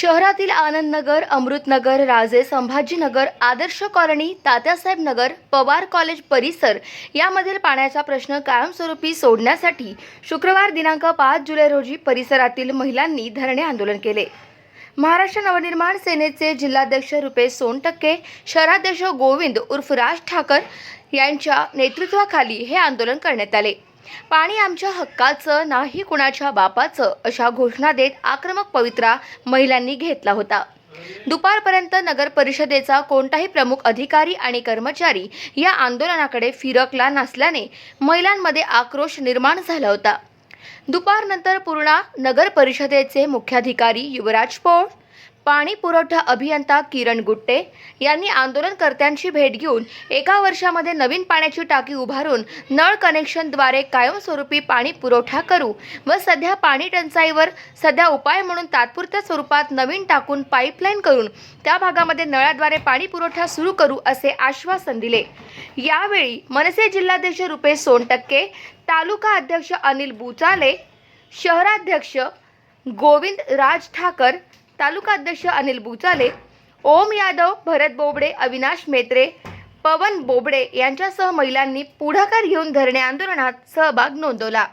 शहरातील Anandnagar Amritnagar Raje Sambhajinagar Adarsh colony Tatyasaheb Nagar Pawar college परिसर यामधील पाण्याचा प्रश्न कायमस्वरूपी सोडण्यासाठी शुक्रवार दिनांक पाच जुलै रोजी परिसरातील महिलांनी धरणे आंदोलन केले. महाराष्ट्र नवनिर्माण सेनेचे जिल्हाध्यक्ष रुपेश सोनटक्के शहराध्यक्ष गोविंद उर्फ राज ठाकर यांच्या नेतृत्वाखाली हे आंदोलन करण्यात आले. पाणी आमच्या हक्काचं नाही कुणाच्या बापाचं अशा घोषणा देत आक्रमक पवित्रा महिलांनी घेतला होता. दुपारपर्यंत नगर परिषदेचा कोणताही प्रमुख अधिकारी आणि कर्मचारी या आंदोलनाकडे फिरकला नसल्याने महिलांमध्ये आक्रोश निर्माण झाला होता. दुपारनंतर पूर्णा नगर परिषदेचे मुख्याधिकारी युवराज पोळ पाणी पुरवठा अभियंता किरण गुट्टे यांनी आंदोलनकर्त्यांची भेट घेऊन एका वर्षामध्ये नवीन पाण्याची टाकी उभारून नळ कनेक्शनद्वारे कायमस्वरूपी पाणी पुरवठा करू व सध्या पाणी टंचाईवर सध्या उपाय म्हणून तात्पुरत्या स्वरूपात नवीन टाकून पाईपलाईन करून त्या भागामध्ये नळाद्वारे पाणी पुरवठा सुरू करू असे आश्वासन दिले. यावेळी मनसे जिल्हाध्यक्ष रुपेश सोनटक्के तालुका अध्यक्ष अनिल बुचाले शहराध्यक्ष गोविंद राज ठाकर तालुका अध्यक्ष अनिल बुचाले ओम यादव भरत बोबडे अविनाश मेत्रे पवन बोबडे यांच्यासह महिलांनी पुढाकार घेऊन धरणे आंदोलनात सहभाग नोंदवला.